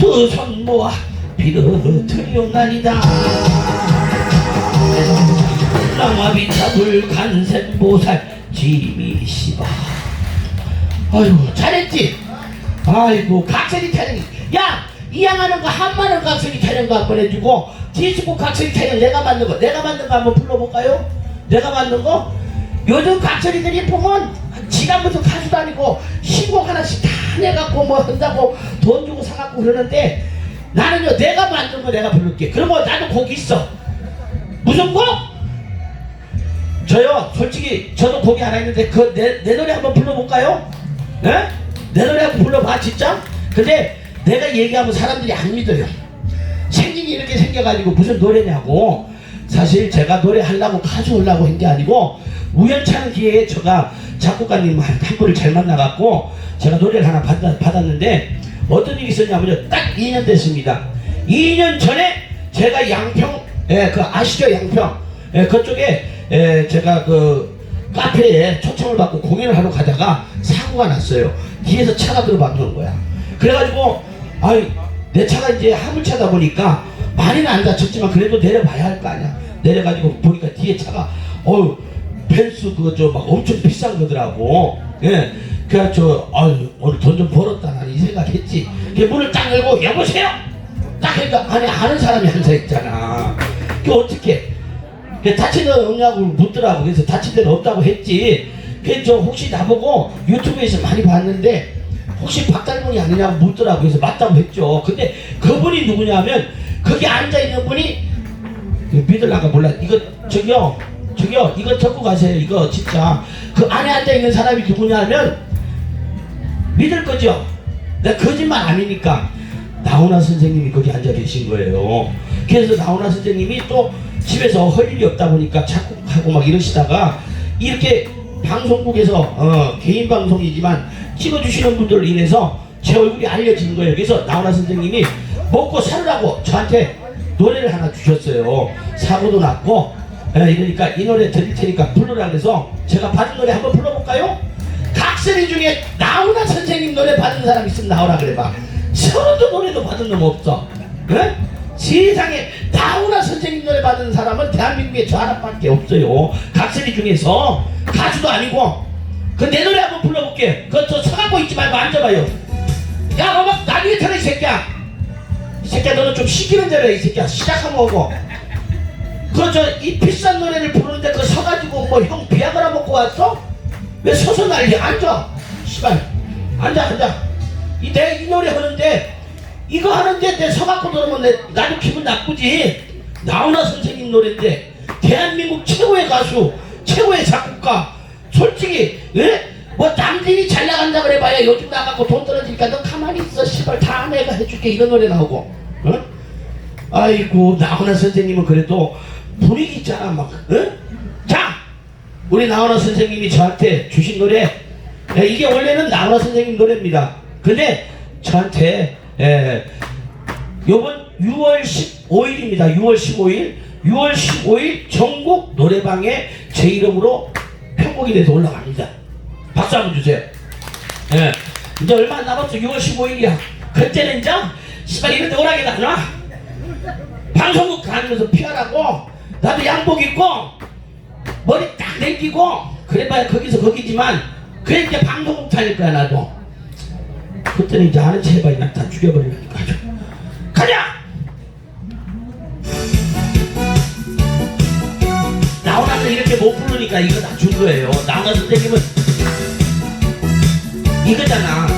두 손 모아 비르트리옵나이다. 랑화비 잡을 간센보살 지미시바 아이고 잘했지? 아이고 각설이 타령 야 이 양하는 거 한마늘 각설이 타령 거 한번 해주고 디스코 각설이 타령 내가 만든 거 내가 만든 거 한번 불러볼까요? 내가 만든 거? 요즘 각설이들이 보면 무슨 가수도 아니고 신곡 하나씩 다 내갖고 뭐 한다고 돈 주고 사갖고 그러는데 나는요 내가 만든 거 내가 부를게 그러면 나도 곡 있어 무슨 곡? 저요 솔직히 저도 곡이 하나 있는데 그 내 내 노래 한번 불러볼까요? 네? 내 노래 한번 불러봐 진짜? 근데 내가 얘기하면 사람들이 안 믿어요 생긴 이 이렇게 생겨가지고 무슨 노래냐고 사실 제가 노래하려고 가수 하려고 한 게 아니고 우연찮은 기회에 제가 작곡가님 한, 한 분을 잘 만나갖고 제가 노래를 하나 받, 받았는데 어떤 일이 있었냐면요. 딱 2년 됐습니다. 2년 전에 제가 양평 예, 그 아시죠? 양평. 예, 그쪽에 예, 제가 그 카페에 초청을 받고 공연을 하러 가다가 사고가 났어요. 뒤에서 차가 들어박는 거야. 그래가지고 아이 내 차가 이제 화물차다 보니까 많이는 안 다쳤지만 그래도 내려봐야 할 거 아니야 내려가지고 보니까 뒤에 차가 어우 펜스 그거 저막 엄청 비싼 거더라고. 예. 그래서 저 아유 오늘 돈 좀 벌었다 나는 이 생각했지. 그 문을 딱 열고 여보세요? 딱 하니까 안에 아는 사람이 앉아 있잖아. 그 어떻게? 그 다친 데 없냐고 묻더라고. 그래서 다친 데는 없다고 했지. 그저 혹시 나보고 유튜브에서 많이 봤는데 혹시 박달문이 아니냐고 묻더라고. 그래서 맞다고 했죠. 근데 그분이 누구냐면 거기 앉아있는 분이 믿을라가 몰라. 이거 저기요 저기요 이거 적고 가세요 이거 진짜. 그 안에 앉아 있는 사람이 누구냐면 믿을 거죠? 내가 거짓말 아니니까. 나훈아 선생님이 거기 앉아 계신 거예요. 그래서 나훈아 선생님이 또 집에서 할 일이 없다 보니까 작곡하고 막 이러시다가 이렇게 방송국에서 어, 개인 방송이지만 찍어주시는 분들 인해서 제 얼굴이 알려진 거예요. 그래서 나훈아 선생님이 먹고 살으라고 저한테 노래를 하나 주셨어요. 사고도 났고 예, 이러니까 이 노래 드릴 테니까 부르라 그래서 제가 받은 노래 한번 불러볼까요? 각설이 중에 나훈아 선생님 노래 받은 사람 있으면 나오라 그래봐. 서른도 노래도 받은 놈 없어. 예? 세상에 나훈아 선생님 노래 받은 사람은 대한민국에 저 하나밖에 없어요. 각설이 중에서 가수도 아니고 그 내 노래 한번 불러볼게. 그저 서갖고 있지 말고 앉아봐요. 야, 너막 나중에 타라 이 새끼야. 이 새끼야 너는 좀 시키는 대로 해, 이 새끼야. 시작한 거고. 그저 이 비싼 노래를 부르는데 그 서가지고 뭐 형 비아그라 먹고 왔어? 왜 서서 난리 앉아? 씨발 앉아 앉아. 이 내 이 노래 하는데 이거 하는데 내 서갖고 들으면 내 나도 기분 나쁘지. 나훈아 선생님 노래인데 대한민국 최고의 가수, 최고의 작곡가. 솔직히 예? 뭐 남들이 잘 나간다 그래봐야 요즘 나가고 돈 떨어지니까 너 가만히 있어 씨발 다 내가 해줄게 이런 노래 나오고. 어? 아이고 나훈아 선생님은 그래도 분위기 있잖아 막. 어? 자 우리 나훈아 선생님이 저한테 주신 노래 예, 이게 원래는 나훈아 선생님 노래입니다. 근데 저한테 예, 요번 6월 15일입니다. 6월 15일 6월 15일 전국 노래방에 제 이름으로 편곡이 돼서 올라갑니다. 박수 한번 주세요. 예. 이제 얼마 안 남았어. 6월 15일이야. 그때는 이제 씨발 이런 데 오라게 나와. 방송국 다니면서 피하라고 나도 양복 입고 머리 딱 내기고 그래봐야 거기서 거기지만 그래 이제 방송국 다닐 거야 나도 그때는 이제 아는 체 해봐야 나다 죽여버리니까 가자 나훈아는 이렇게 못 부르니까 이거 다 준 거예요 나훈아 선생님은 이거잖아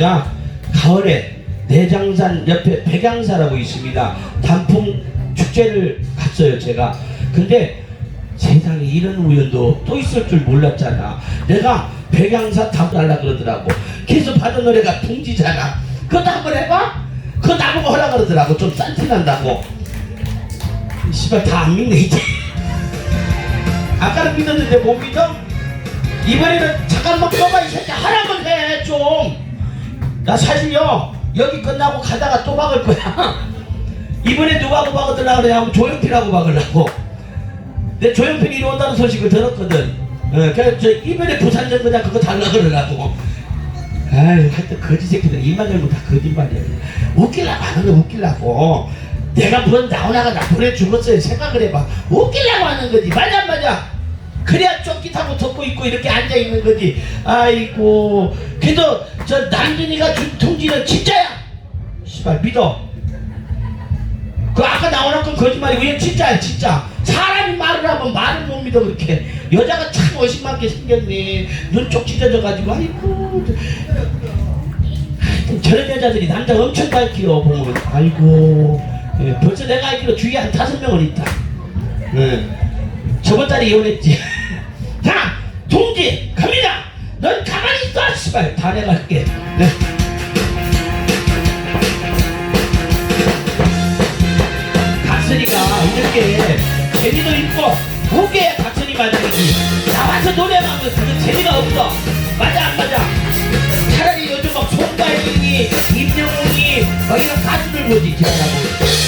제가 가을에 내장산 옆에 백양사라고 있습니다. 단풍 축제를 갔어요 제가. 근데 세상에 이런 우연도 또 있을 줄 몰랐잖아. 내가 백양사 타고 달라 그러더라고. 그래서 받은 노래가 둥지잖아. 그것도 한번 해봐? 그거 나보고 하라 그러더라고. 좀 싼티 난다고. 씨발 다 안 믿네 이제. 아까는 믿었는데 못 믿어? 이번에는 잠깐만 껴봐 이 새끼. 하라면 해좀 나 사실요 여기 끝나고 가다가 또 박을 거야. 이번에 누구하고 박으려고 그래? 하면 조용필하고 박으려고. 내 조용필이 이리 온다는 소식을 들었거든. 어, 그래서 저 이번에 부산 정거장 그거 달라 그러려고. 아유 하여튼 거지 새끼들. 입만 열면 다 거짓말이야. 웃기려고 하는 거 웃기려고. 내가 뭐 나오나가 나 보내주겠어요. 생각을 해봐. 웃기려고 하는 거지. 맞아 안 맞아. 그래야 조끼 타고 덮고 있고 이렇게 앉아 있는 거지. 아이고 그래도 저 남준이가 준 통지는 진짜야. 씨발 믿어. 그 아까 나오는 건 거짓말이고 얘 진짜야 진짜. 사람이 말을 하면 말을 못 믿어 그렇게. 여자가 참 어심하게 생겼네. 눈쪽 찢어져가지고. 아이고 하여튼 저런 여자들이 남자 엄청 밝히요 보면 아이고 예, 벌써 내가 알기로 주위에 한 다섯 명은 있다. 예. 저번 달에 이혼했지. 자 동지 갑니다 넌 가만히 있어 씨발. 다 내가 할게. 네. 이렇게 재미도 있고 무게야 각설이 마당이지. 나와서 노래만 하면 그거 재미가 없어. 맞아 안 맞아? 차라리 요즘 막 송가인이 임영웅이 막 이런 가수들 보지 지나가고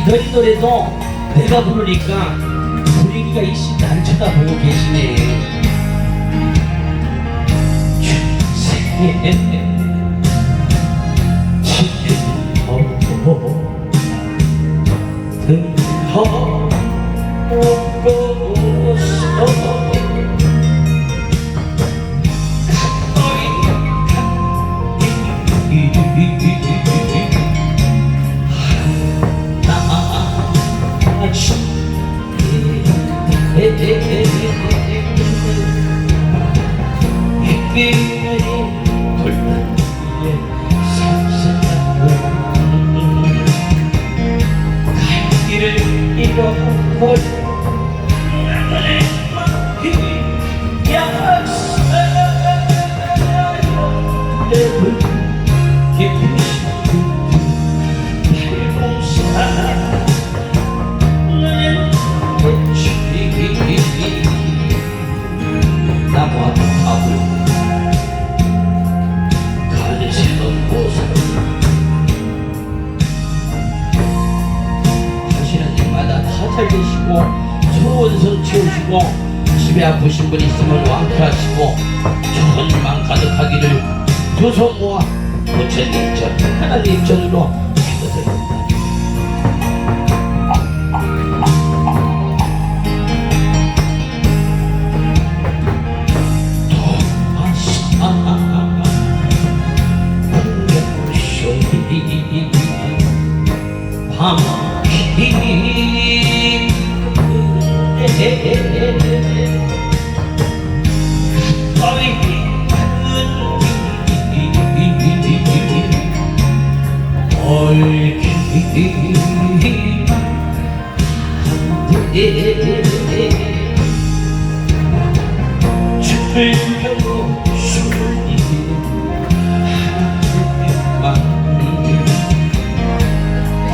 이 너리 노래도 내가 부르니까 분위기가 이씨 안 쳐다보고 계시네. 길을 부처님 전 하나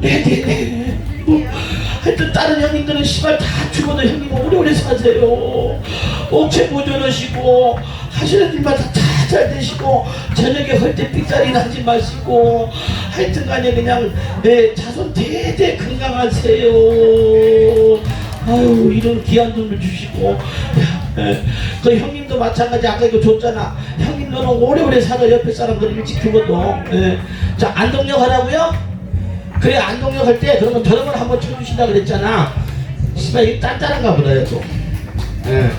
네네네 뭐, 하여튼 다른 형님들은 씨발 다 죽어도 형님 오래오래 사세요. 옥체 보존하시고 하시는 일마다 다잘 되시고 저녁에 헐때 삑사리 나지 마시고 하여튼 간에 그냥 내 자손 대대 건강하세요. 아유 이런 귀한 돈을 주시고. 예, 그 형님도 마찬가지 아까 이거 줬잖아. 형님 너는 오래오래 살아 옆에 사람들 일찍 죽어도. 예. 자 안동역 하라고요? 그래 안동역 할 때 그러면 드럼을 한번 쳐주신다 그랬잖아. 씨발 이게 딴딴한가 보다 얘도. 예.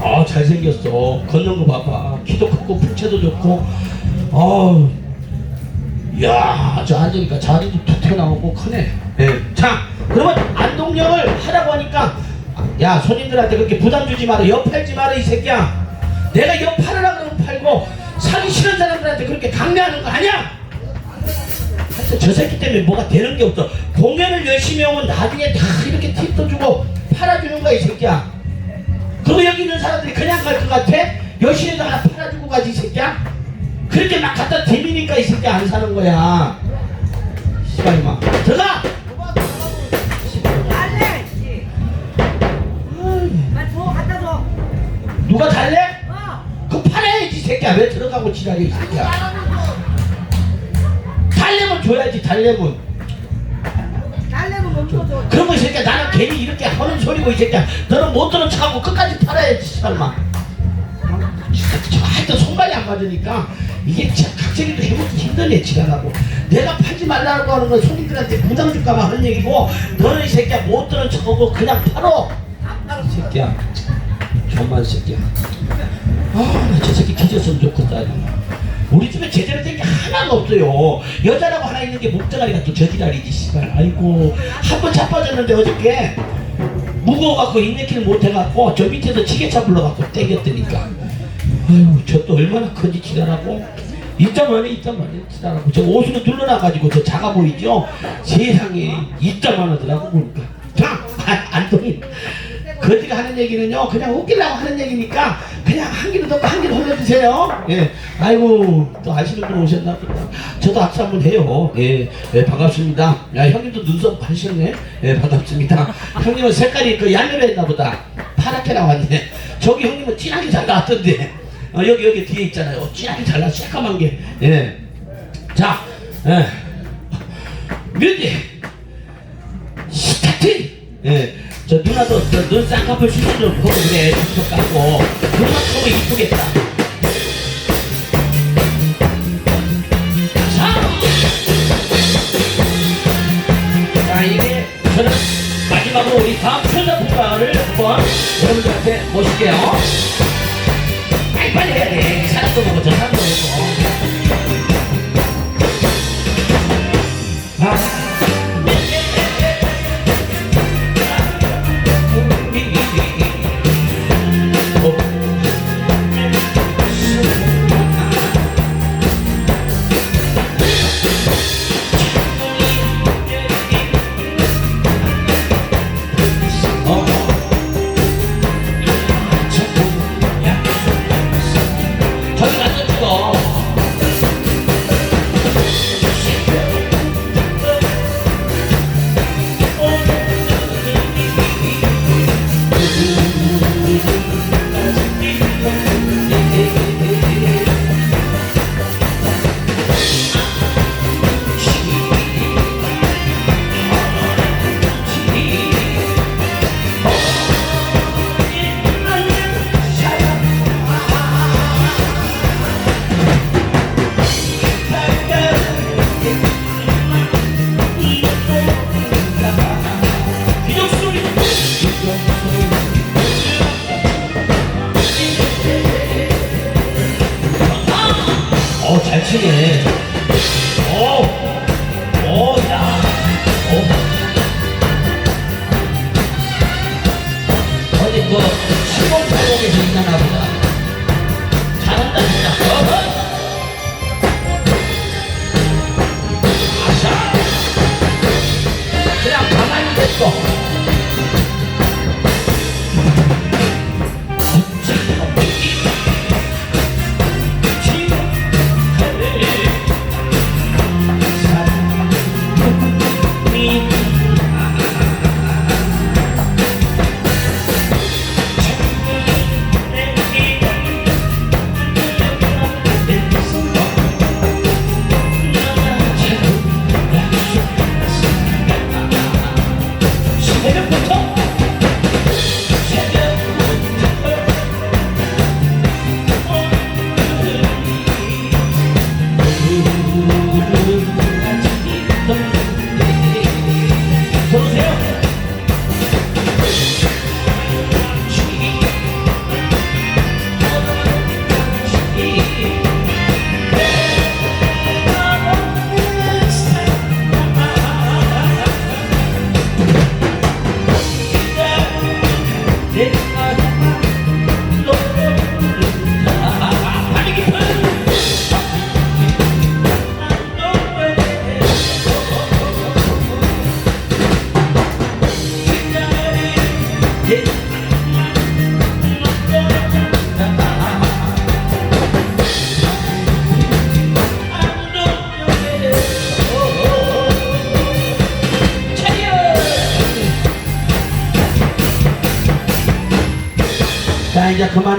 아 잘생겼어. 걷는 거 봐봐. 키도 크고 풍채도 좋고. 아우. 이야 저 앉으니까 자리도 툭 튀어나오고 크네. 예. 자 그러면 안동역을 하라고 하니까 야 손님들한테 그렇게 부담 주지 마라. 옆 팔지 마라 이 새끼야. 내가 옆 팔으라 그러면 팔고 사기 싫은 사람들한테 그렇게 강요하는 거 아니야 저 새끼 때문에 뭐가 되는 게 없어 공연을 열심히 하면 나중에 다 이렇게 팁도 주고 팔아주는 거야 이 새끼야 그거 여기 있는 사람들이 그냥 갈 것 같아? 여신에도 하나 팔아주고 가지 이 새끼야 그렇게 막 갖다 대미니까 이 새끼 안 사는 거야 씨발 이마 들어가 달래. 씨. 빨리 줘, 갖다 줘. 누가 달래? 어. 그거 팔아야지 이 새끼야 왜 들어가고 지랄해 이 새끼야 달래면 줘야지 달래면 달래면 못 줘. 그런 거이 새끼야 나는 괜히 이렇게 하는 소리고 이 새끼야. 너는 못 들은 척하고 끝까지 팔아야지 설마. 저 하여튼 손발이 안 맞으니까 이게 진짜 각색이도 해보기 힘드네 지랄하고. 내가 팔지 말라고 하는 건 손님들한테 부담 줄까봐 하는 얘기고 너는 이 새끼야 못 들은 척하고 그냥 팔어. 이 새끼야. 존만 새끼야. 아저 새끼 뒤졌으면 좋겠다 우리 집에 제대로 된 게 하나가 없어요. 여자라고 하나 있는 게 목대가리가 또 저지랄이지 씨발. 아이고 한 번 자빠졌는데 어저께 무거워갖고 인내키를 못해갖고 저 밑에서 지게차 불러갖고 땡겼더니까 아이고 저또 얼마나 큰지 지랄하고 이따만해 이따만해 지랄하고 저 옷으로 둘러놔가지고 저 작아 보이죠? 세상에 이따만 하더라고 보니까 자 아, 안동이 거지가 하는 얘기는요 그냥 웃기려고 하는 얘기니까 그냥 한 귀로 듣고 한 귀로 흘려주세요. 예. 아이고 또 아시는 분 오셨나 보다. 저도 악수 한번 해요. 예, 예 반갑습니다. 야 형님도 눈썹 하셨네. 예 반갑습니다. 형님은 색깔이 그 얄레로 했나 보다. 파랗게 나왔네. 저기 형님은 진하게 잘 나왔던데. 어, 여기 여기 뒤에 있잖아요. 진하게 잘 나왔어 새까만 게예자 예. 뮤직. 스타트! 예. 저 누나도 저눈 쌍꺼풀 좀 보고 그래. 눈썹 깎고. 눈만 크면 이쁘겠다. 자! 자, 이게 저는 마지막으로 우리 다음 천자풍가를 한번 여러분들한테 모실게요. 빨리 빨리 해야 돼. 사람도 보고 저 사람도 보고.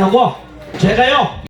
하고? 제가요